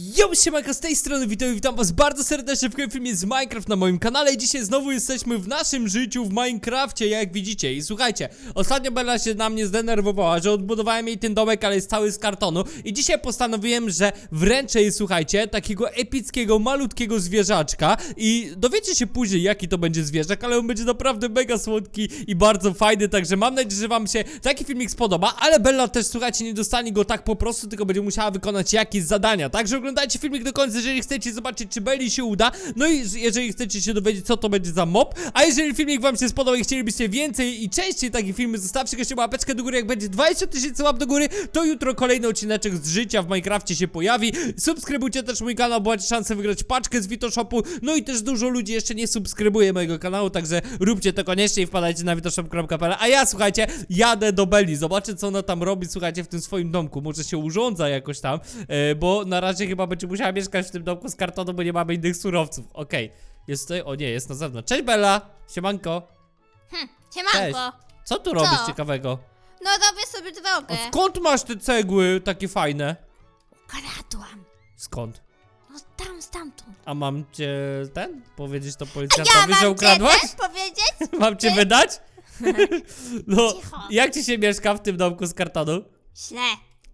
Yo, siemanko, z tej strony witam witam was bardzo serdecznie w kolejnym filmie z Minecraft na moim kanale. I dzisiaj znowu jesteśmy w naszym życiu w Minecrafcie, jak widzicie. I słuchajcie, ostatnio Bella się na mnie zdenerwowała, że odbudowałem jej ten domek, ale jest cały z kartonu. I dzisiaj postanowiłem, że wręczę jej, słuchajcie, takiego epickiego, malutkiego zwierzaczka. I dowiecie się później, jaki to będzie zwierzak, ale on będzie naprawdę mega słodki i bardzo fajny, także mam nadzieję, że wam się taki filmik spodoba, ale Bella też, słuchajcie, nie dostanie go tak po prostu, tylko będzie musiała wykonać jakieś zadania, także oglądajcie filmik do końca, jeżeli chcecie zobaczyć, czy Belli się uda, no i jeżeli chcecie się dowiedzieć, co to będzie za mob, a jeżeli filmik wam się spodobał i chcielibyście więcej i częściej takich filmów, zostawcie jeszcze łapeczkę do góry, jak będzie 20 tysięcy łap do góry, to jutro kolejny odcineczek z życia w Minecrafcie się pojawi, subskrybujcie też mój kanał, bo macie szansę wygrać paczkę z Witoshopu, no i też dużo ludzi jeszcze nie subskrybuje mojego kanału, także róbcie to koniecznie i wpadajcie na witoshop.pl, a ja, słuchajcie, jadę do Belli, zobaczę, co ona tam robi, słuchajcie, w tym swoim domku, może się urządza jakoś tam, e, bo na razie chyba będzie musiała mieszkać w tym domku z kartonu, bo nie mamy innych surowców, okej. Jest tutaj, o nie, jest na zewnątrz. Cześć Bella! Siemanko! Hm, Cześć. siemanko. Co tu robisz ciekawego? No robię sobie drogę. A skąd masz te cegły takie fajne? Ukradłam. Skąd? No tam, stamtąd. A mam cię ten? Powiedzieć to Ja policjantowi, mam że ukradłaś? cię powiedzieć? Mam cię wydać? No, Cicho. jak ci się mieszka w tym domku z kartonu? Źle.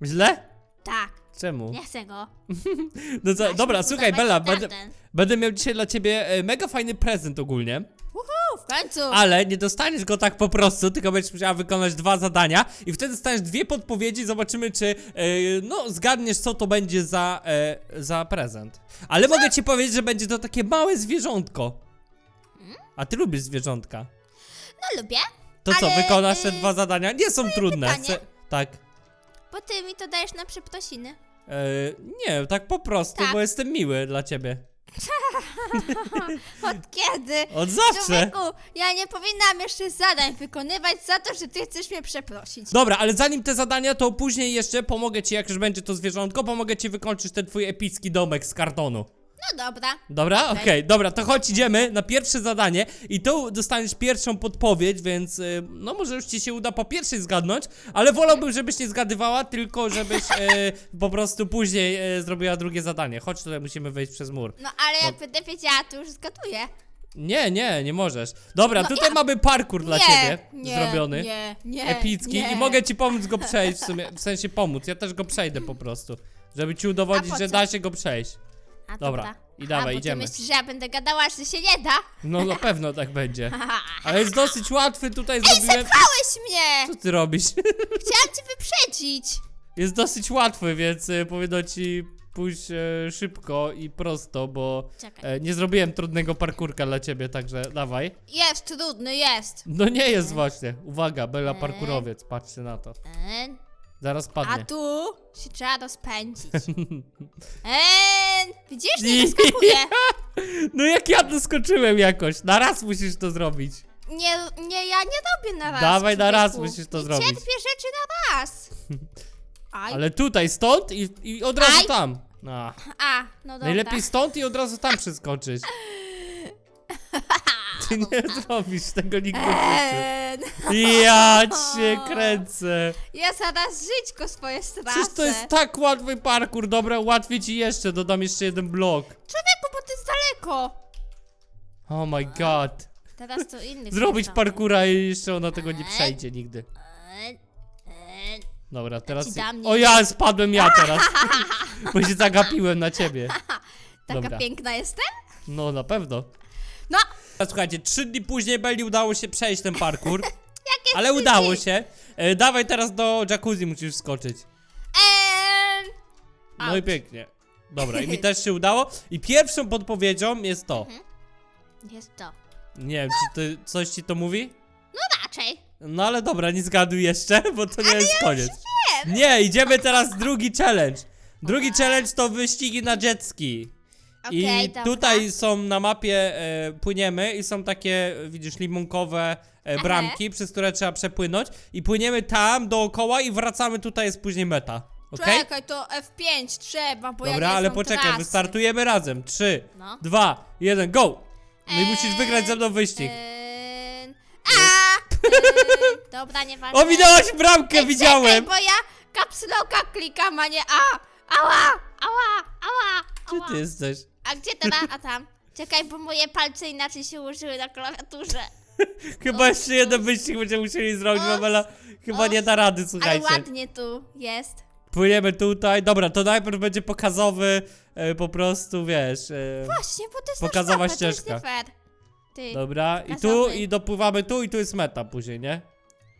Źle? Tak, Czemu? nie chcę go. No co, Masz dobra, mi słuchaj budować Bella, będę, garden. będę miał dzisiaj dla ciebie e, mega fajny prezent ogólnie. Uhu, w końcu. Ale nie dostaniesz go tak po prostu, tylko będziesz musiała wykonać dwa zadania i wtedy dostaniesz dwie podpowiedzi, zobaczymy czy, e, no, zgadniesz co to będzie za, e, za prezent. Ale mogę ci powiedzieć, że będzie to takie małe zwierzątko. A ty lubisz zwierzątka. No lubię, To co, Ale, wykonasz te y, dwa zadania? Nie są trudne. pytanie. Tak. Bo ty mi to dajesz na przeprosiny. E, nie, tak po prostu, Tak. bo jestem miły dla ciebie. Od kiedy? Od zawsze. Człowieku, ja nie powinnam jeszcze zadań wykonywać za to, że ty chcesz mnie przeprosić. Dobra, ale zanim te zadania, to później jeszcze pomogę ci, jak już będzie to zwierzątko, pomogę ci wykończyć ten twój epicki domek z kartonu. No dobra. Dobra, okej, dobra, to chodź idziemy na pierwsze zadanie i tu dostaniesz pierwszą podpowiedź, więc y, no może już ci się uda po pierwszej zgadnąć, ale wolałbym, żebyś nie zgadywała, tylko żebyś y, po prostu później y, zrobiła drugie zadanie. Chodź tutaj, musimy wejść przez mur. No ale jak będę wiedziała, to już zgaduję. Nie, nie, nie możesz. Dobra, No tutaj ja- mamy parkour dla nie, ciebie nie, zrobiony. Nie, nie, Epicki nie. i mogę ci pomóc go przejść w sumie, w sensie pomóc, ja też go przejdę po prostu, żeby ci udowodnić, po że co? da się go przejść. A, Dobra, i A, dawaj, bo idziemy. Ty myślisz, że ja będę gadała, że się nie da? No na pewno tak będzie. Ale jest dosyć łatwy, tutaj zrobiłem... zepchałeś mnie! Co ty robisz? Chciałam cię wyprzedzić. Jest dosyć łatwy, więc y, powinno ci pójść e, szybko i prosto, bo Czekaj. e, nie zrobiłem trudnego parkurka dla ciebie, także dawaj. Jest trudny, jest. No nie jest właśnie. Uwaga, Bella parkurowiec, patrzcie na to. En, Zaraz A padnie. tu się trzeba rozpędzić. En, widzisz, nie wyskakuje. No jak ja doskoczyłem jakoś, na raz musisz to zrobić. Nie, nie, ja nie robię na raz. Dawaj, na raz człowieku. musisz to nie zrobić. cierpię rzeczy na raz. Aj, Ale tutaj, stąd i, i od razu Aj. tam. A, a, no dobra. najlepiej stąd i od razu tam przeskoczyć. Ty nie zrobisz tego nigdy w życiu. En, Ja cię kręcę. ja zaraz żyćko swoje stracę. Przecież to jest tak łatwy parkour. Dobra, łatwiej ci jeszcze, dodam jeszcze jeden blok. Człowieku, bo to jest daleko. Oh my god. Teraz to inny. Zrobić parkura i jeszcze ona tego nie przejdzie nigdy. En. Dobra, teraz... ci dam, nie? O ja, spadłem ja teraz. Bo się zagapiłem na ciebie. Taka Dobra. piękna jestem? No, na pewno. No, A Słuchajcie, trzy dni później Belli udało się przejść ten parkour. jakie ale trzy udało dni? się. E, dawaj teraz do jacuzzi musisz skoczyć. En, No i pięknie. Dobra, i mi też się udało. I pierwszą podpowiedzią jest to. Mhm. Jest to. Nie wiem, czy ty, coś ci to mówi? Raczej. No ale dobra, nie zgaduj jeszcze, bo to nie jest koniec. Nie, idziemy teraz drugi challenge. Drugi challenge to wyścigi na jetski. I Okej, dobra. tutaj są na mapie, e, płyniemy i są takie, widzisz, limonkowe e, bramki, przez które trzeba przepłynąć. I płyniemy tam dookoła i wracamy, tutaj jest później meta. Okej? Czekaj, to F5 trzeba, bo ja Dobra, nie ale znam poczekaj, trasy. wystartujemy razem. Trzy, No. dwa, jeden, go! No i musisz wygrać ze mną wyścig. A, dobra, nieważne. O, bramkę, Ej, widziałem! Czekaj, bo ja kapsloka klikam, a nie A. Ała, ała, ała, Gdzie ty jesteś? A gdzie teraz? A tam. Czekaj, bo moje palce inaczej się ułożyły na klawiaturze. Chyba jeszcze jeden wyścig będziemy musieli zrobić, Os. Bela chyba nie da rady, Ale słuchajcie. ładnie tu jest. Płyniemy tutaj. Dobra, to najpierw będzie pokazowy, e, po prostu, wiesz. E, Właśnie, bo to jest Pokazowa nasz mapę, to jest ścieżka. nie fair. Ty. dobra, i tu, Pokazowy. i dopływamy tu, i tu jest meta później, nie?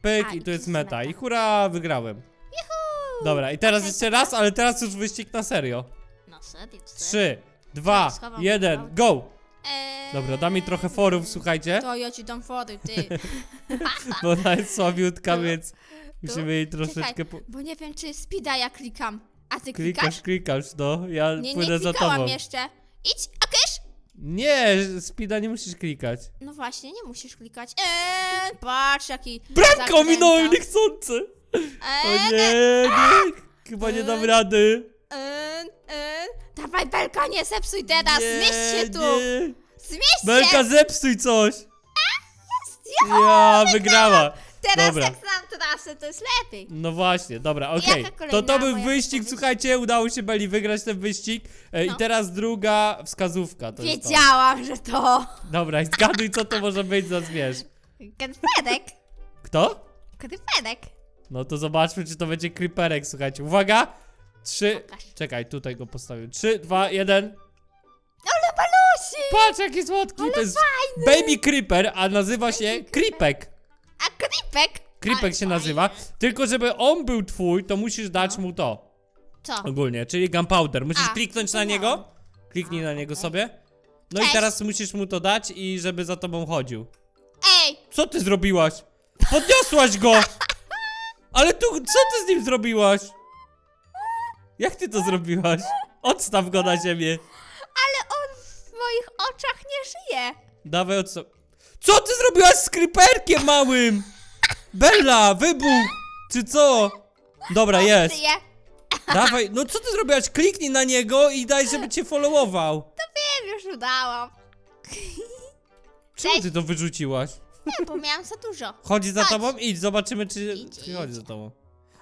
Pyk, A, i tu jest meta. I hura, wygrałem. Juhu! Dobra, i teraz Okej, jeszcze raz, ale teraz już wyścig na serio. No serio, serio. Trzy, dwa, schowam jeden, go! Eee, Dobra, da mi trochę forów, słuchajcie, To ja ci dam fory, ty. bo ona jest słabiutka, Tu? więc musimy jej troszeczkę... Czekaj, Po... bo nie wiem, czy speeda ja klikam. A ty klikasz? Klikasz, klikasz, no, ja Nie, płynę nie za klikałam tobą. jeszcze. Idź, a kysz! Nie, speeda nie musisz klikać. No właśnie, nie musisz klikać. Eee, patrz jaki... Bramka zakręta. ominąłem niechcący! O Eee, nie, nie, chyba nie dam rady. Eee, eee. Dawaj, Belka, nie zepsuj teraz, zmieść się tu! nie. Zmieść Belka, się! zepsuj coś! Ja, Ja, wygrała! Teraz dobra. jak znam trasę, to jest lepiej. No właśnie, dobra, I okej. jaka To kolejna to był moja wyścig, odpowiedź? słuchajcie, udało się Beli wygrać ten wyścig. E, I No. teraz druga wskazówka. To jest to. Wiedziałam, że to... Dobra, i zgaduj, co to może być za zwierz. Gryperek. Kto? Gryperek. No to zobaczmy, czy to będzie creeperek, słuchajcie. Uwaga! Trzy. Pokaż. Czekaj, tutaj go postawię. Trzy, dwa, jeden. Ale balusi! Patrz, jaki słodki! To jest Baby Creeper, a nazywa się Creeper. Creepek. A Gripek? Creepek Ale się nazywa. Tylko żeby on był twój, to musisz dać No. mu to. Co? Ogólnie, czyli gunpowder. Musisz A, kliknąć na niego. Kliknij A, na niego okej. sobie. No i Cześć. teraz musisz mu to dać i żeby za tobą chodził. Ej! Co ty zrobiłaś? Podniosłaś go! Ale tu, co ty z nim zrobiłaś? Jak ty to zrobiłaś? Odstaw go na ziemię. Ale on w moich oczach nie żyje. Dawaj odstaw. Co ty zrobiłaś z creeperkiem małym? Bella, wybuch! Czy co? Dobra, jest. Żyje. Dawaj, no co ty zrobiłaś? Kliknij na niego i daj, żeby cię followował. Wiem, już udałam. Czemu ty to wyrzuciłaś? Nie, bo miałam za dużo. Chodzi za Chodź. tobą? Idź, zobaczymy czy, Idź, czy chodzi idź. za tobą.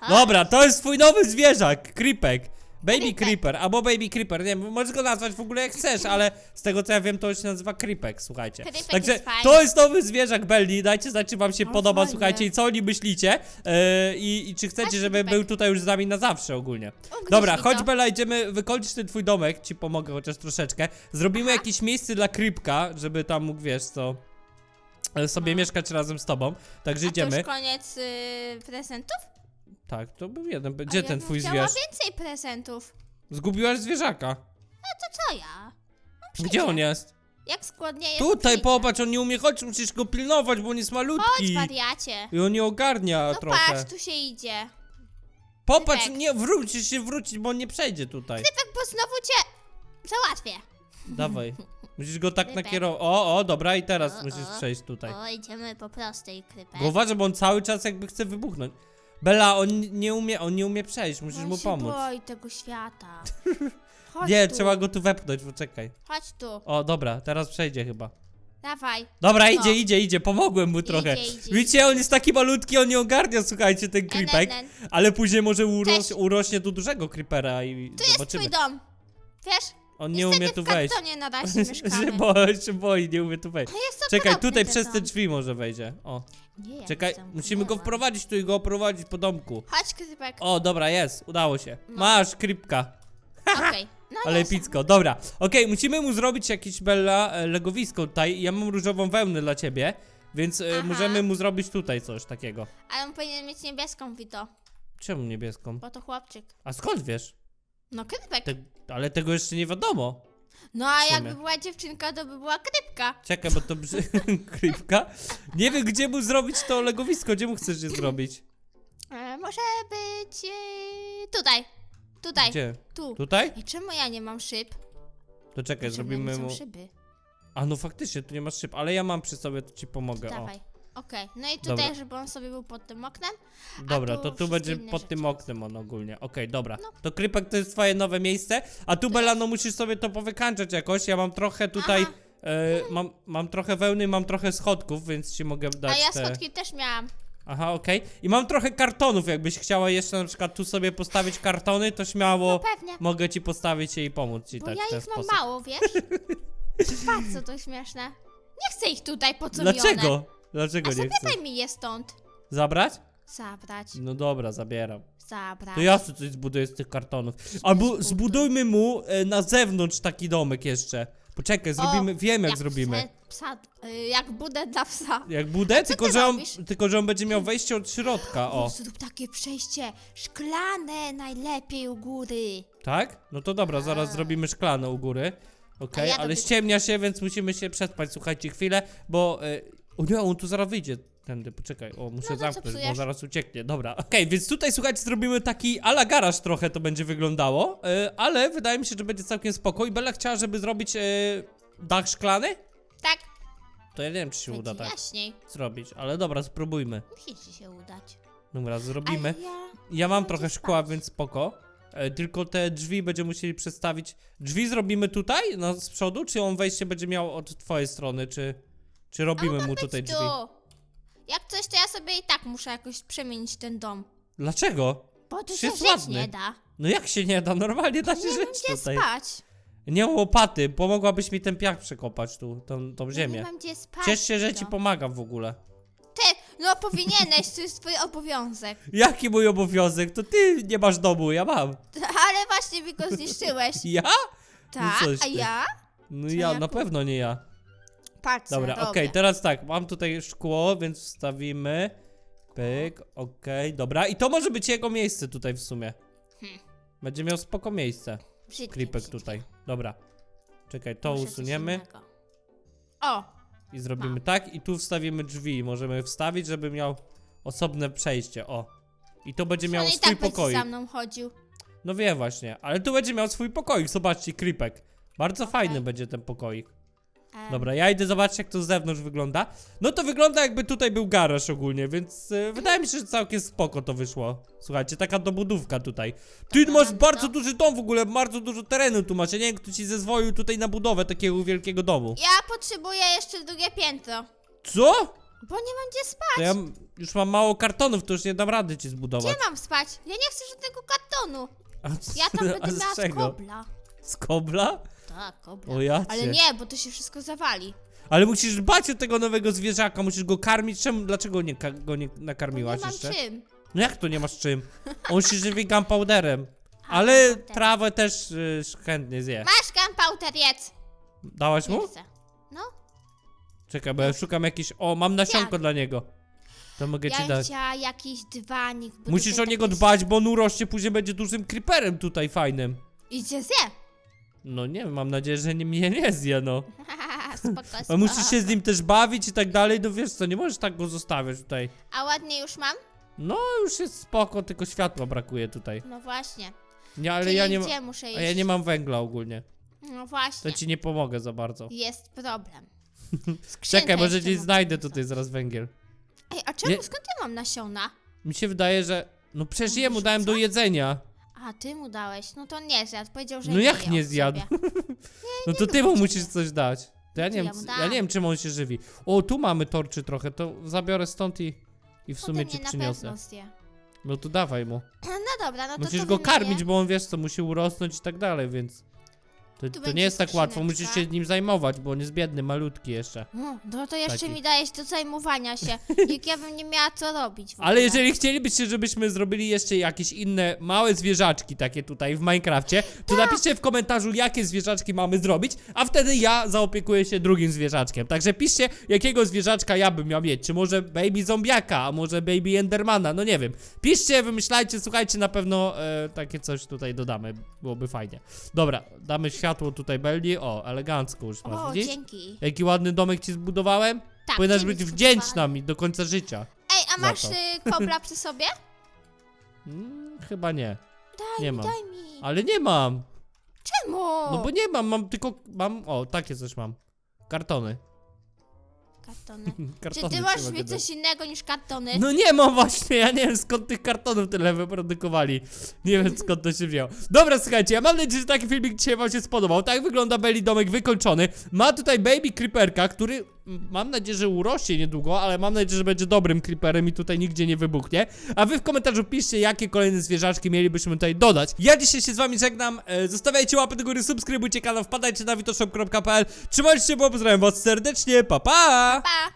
Dobra, to jest twój nowy zwierzak, Creepek. Baby Creepek. Creeper, albo Baby Creeper, nie wiem, możesz go nazwać w ogóle jak chcesz, ale z tego co ja wiem, to się nazywa Creepek, słuchajcie. Creepek Także jest fajny. to jest nowy zwierzak Belli, dajcie znać, czy wam się O, podoba, fajnie. słuchajcie, i co o nim myślicie yy, i, i czy chcecie, Chodź, żeby Creepek. był tutaj już z nami na zawsze ogólnie. Ugryź Dobra, mi chodź to. Bella, idziemy wykończyć ten twój domek, ci pomogę chociaż troszeczkę. Zrobimy jakieś miejsce dla Creepka, żeby tam mógł, wiesz co, e, sobie mieszkać razem z tobą, także A to idziemy. już koniec y, prezentów? Tak, to był jeden, A gdzie ja ten bym twój chciała zwierz? więcej prezentów. Zgubiłaś zwierzaka. To co ja? No, Gdzie przyjdzie. on jest? Jak skłodnieje, Tutaj to przyjdzie. popatrz, on nie umie chodzić, musisz go pilnować, bo on jest Chodź, malutki. wariacie. I on nie ogarnia No trochę. patrz, tu się idzie. Popatrz, Typek. nie, wrócisz się wrócić, bo on nie przejdzie tutaj. Tak, bo znowu cię załatwię. Dawaj. Musisz go tak Typek. nakierować. O, o, dobra, i teraz O, musisz o. przejść tutaj. O, idziemy po prostej krypę. Bo uważaj, bo on cały czas jakby chce wybuchnąć. Bella, on nie umie, on nie umie przejść, musisz on mu się pomóc. boi tego świata. Chodź Nie, tu. trzeba go tu wepchnąć, poczekaj. Chodź tu, O, dobra, teraz przejdzie chyba. dawaj. Dobra, No. idzie, idzie, idzie, pomogłem mu trochę. idzie, Widzicie, on jest taki malutki, on nie ogarnia, słuchajcie, ten En, creepek. Ale później może Cześć. urośnie do dużego creepera i Tu jest zobaczymy. twój dom. Wiesz? On nie umie tu w wejść. kartonie na razie się, boi, się boi, nie umie tu wejść. No jest Czekaj, tutaj ten przez te dom. drzwi może wejdzie. O, Nie, ja czekaj, musimy go wprowadzić tu i go oprowadzić po domku. Chodź, krypek. O, dobra, jest, udało się. No. Masz, creepka. Okej. No Ale epicko, dobra. Okej, musimy mu zrobić jakieś Bella e, legowisko tutaj. Ja mam różową wełnę dla ciebie, więc e, Aha. możemy mu zrobić tutaj coś takiego. Ale on powinien mieć niebieską wito, Czemu niebieską? bo to chłopczyk. A skąd wiesz? No krypek. Te, ale tego jeszcze nie wiadomo. No a jakby była dziewczynka, to by była krypka. Czekaj, bo to brzy... Creepka. Nie wiem, gdzie mu zrobić to legowisko, gdzie mu chcesz je zrobić? E, może być e, tutaj. Tutaj. Gdzie? Tu. Tutaj? I czemu ja nie mam szyb? To czekaj, Potrzebne zrobimy mi są mu... szyby. A no faktycznie, tu nie masz szyb, ale ja mam przy sobie, to ci pomogę, o. Dawaj. Okej, no i tutaj, Dobra. żeby on sobie był pod tym oknem. Dobra, tu to tu wszystkie będzie inne pod tym rzeczy. oknem on ogólnie. Okej, dobra. No. To Krypek to jest twoje nowe miejsce, a tu Bela, no musisz sobie to powykańczać jakoś. Ja mam trochę tutaj, Aha. e, mam, mam trochę wełny, mam trochę schodków, więc ci mogę dać A ja te... schodki też miałam. Aha, okej. I mam trochę kartonów, jakbyś chciała jeszcze na przykład tu sobie postawić kartony, to śmiało No pewnie. mogę ci postawić je i pomóc ci Bo tak ja w ten ich mam sposób. mało, wiesz? Co to śmieszne. Nie chcę ich tutaj, po co mi one? Dlaczego? Dlaczego A nie chcesz? mi je stąd. Zabrać? Zabrać, No dobra, zabieram. zabrać. To ja sobie coś zbuduję z tych kartonów. Albo zbuduj. zbudujmy mu e, na zewnątrz taki domek jeszcze. Poczekaj, zrobimy, wiem jak jak zrobimy. psa- Psa, y, jak budę dla psa. Jak budę, tylko ty że, on, robisz? tylko że on będzie miał wejście od środka, o. Zrób takie przejście szklane najlepiej u góry. Tak? No to dobra, zaraz zrobimy szklane u góry. Okej, A ja ale robię- ściemnia się, więc musimy się przespać, słuchajcie, chwilę, bo... E, o nie, on tu zaraz wyjdzie. Tędy, poczekaj, o, muszę No to co zamknąć, bo psujesz? zaraz ucieknie. Dobra, okej, więc tutaj, słuchajcie, zrobimy taki ala garaż trochę to będzie wyglądało, e, ale wydaje mi się, że będzie całkiem spoko i Bella chciała, żeby zrobić e, dach szklany? Tak, To ja nie wiem, czy się uda będzie tak jaśniej. zrobić, ale dobra, spróbujmy. Musi ci się udać. Dobra, zrobimy. Ale ja... Ja mam Będzie trochę szkła, spać. więc spoko. E, tylko te drzwi będziemy musieli przestawić. Drzwi zrobimy tutaj, no, z przodu, czy on wejście będzie miał od twojej strony, czy, czy robimy mu tutaj drzwi? Tu. Jak coś, to ja sobie i tak muszę jakoś przemienić ten dom. Dlaczego? Bo tu Przecież się jest żyć ładny. nie da. No jak się nie da? Normalnie da się Nie mam żyć gdzie tutaj. spać. Nie łopaty, pomogłabyś mi ten piach przekopać tu, tą, tą Ja ziemię. nie mam gdzie spać. Ciesz się, że ci no. pomagam w ogóle. Ty, no powinieneś, to jest twój obowiązek. Jaki mój obowiązek? To ty nie masz domu, ja mam. Ale właśnie mi go zniszczyłeś. Ja? Tak, coś a ty. ja? No Co ja, ja na tu- pewno nie ja. Patrz, co Dobra, okej, teraz tak, mam tutaj szkło, więc wstawimy. Pyk, okej, dobra. I to może być jego miejsce tutaj w sumie. Hmm. Będzie miał spoko miejsce. Brzydkie, Klipek brzydkie. tutaj. Dobra. Czekaj, to Muszę coś usuniemy innego. O, i zrobimy tak. I tu wstawimy drzwi. Możemy wstawić, żeby miał osobne przejście. O. I to będzie miał on i swój tak będzie pokoik. za mną chodził. No wiem właśnie, ale tu będzie miał swój pokoik. Zobaczcie, Kripek. Bardzo fajny będzie ten pokoik. Dobra, ja idę zobaczyć jak to z zewnątrz wygląda. No to wygląda jakby tutaj był garaż ogólnie, więc e, wydaje mi się, że całkiem spoko to wyszło. Słuchajcie, taka dobudówka tutaj. Ty masz bardzo duży dom w ogóle, bardzo dużo terenu tu masz. Ja nie wiem, kto ci zezwolił tutaj na budowę takiego wielkiego domu. Ja potrzebuję jeszcze drugie piętro. Co? Bo nie mam gdzie spać. To ja m- już mam mało kartonów, to już nie dam rady ci zbudować. Gdzie mam spać? Ja nie chcę żadnego kartonu. A, Ja tam będę z miała czego? kobla. Z kobla? Tak. O ja Ale nie, bo to się wszystko zawali. Ale musisz dbać o tego nowego zwierzaka, musisz go karmić. Czemu, dlaczego nie, ka- go nie Bo nakarmiłaś nie mam jeszcze? czym. No jak to nie masz czym? On się żywi gunpowderem. Ale gunpowder. trawę też y, chętnie zje. Masz kampauter, jedz. Dałaś Nie mu? chcę. No, Czekaj, bo ja szukam jakiś... O, mam nasionko dla niego. To mogę ja ci bym dać. chciała jakiś dywanik. bo Musisz tutaj o niego takie- dbać, bo on urośnie, później będzie dużym creeperem tutaj fajnym. Idzie zje. No nie wiem, mam nadzieję, że nie, mnie nie zje, no. spoko, A musisz się z nim też bawić i tak dalej, no wiesz co, nie możesz tak go zostawiać tutaj. A ładnie już mam? No, już jest spoko, tylko światła brakuje tutaj. No właśnie. Nie, ale Czyli ja nie, ma- gdzie muszę iść? a ja nie mam węgla ogólnie. No właśnie. To ci nie pomogę za bardzo. Jest problem. Skrzynka Czekaj, może jeszcze gdzieś mam znajdę tutaj zaraz węgiel. Ej, a czemu, Nie- skąd ja mam nasiona? Mi się wydaje, że. No przecież jemu dałem do jedzenia. A, ty mu dałeś. No to nie zjadł. Powiedział, że No nie jak je nie zjadł? No to ty mu musisz coś dać. To ja nie, wiem, ja mu c- dam. ja nie wiem czym on się żywi. O, tu mamy torczy trochę, to zabiorę stąd i, i w sumie ci na przyniosę. pewno zje. No to dawaj mu. No dobra, no to Musisz to go wynoję. karmić, bo on wiesz co, musi urosnąć i tak dalej, więc. To, to nie jest tak łatwo, musisz się nim zajmować, bo on jest biedny, malutki jeszcze. No, no to jeszcze Taki. mi dajesz do zajmowania się. Jak ja bym nie miała co robić. w Ale ogóle. jeżeli chcielibyście, żebyśmy zrobili jeszcze jakieś inne małe zwierzaczki takie tutaj w Minecrafcie, to napiszcie w komentarzu, jakie zwierzaczki mamy zrobić, a wtedy ja zaopiekuję się drugim zwierzaczkiem. Także piszcie, jakiego zwierzaczka ja bym miał mieć. Czy może baby zombiaka, a może baby endermana, no nie wiem. Piszcie, wymyślajcie, słuchajcie, na pewno e, takie coś tutaj dodamy. Byłoby fajnie. Dobra, damy światło tutaj Belli. O, elegancko już masz, O, widzisz? dzięki. Jaki ładny domek ci zbudowałem? Tak, Powinnaś być wdzięczna mi do końca życia. Ej, a masz to. y, kobla przy sobie? Mm, chyba nie. Daj Nie mi, mam. daj mi. Ale nie mam. Czemu? No bo nie mam, mam tylko. Mam. O, takie coś mam. Kartony. Kartony. Czy ty możesz mogę mieć coś innego niż kartony? No nie mam właśnie, ja nie wiem skąd tych kartonów tyle wyprodukowali. Nie wiem skąd to się wzięło. Dobra, słuchajcie, ja mam nadzieję, że taki filmik dzisiaj wam się spodobał. Tak wygląda Belly domek wykończony. Ma tutaj baby creeperka, który mam nadzieję, że urośnie niedługo, ale mam nadzieję, że będzie dobrym creeperem i tutaj nigdzie nie wybuchnie. A wy w komentarzu piszcie, jakie kolejne zwierzaczki mielibyśmy tutaj dodać. Ja dzisiaj się z wami żegnam, e, zostawiajcie łapy do góry, subskrybujcie kanał, wpadajcie na witoshop.pl Trzymajcie się, bo pozdrawiam was serdecznie, pa pa! Pa!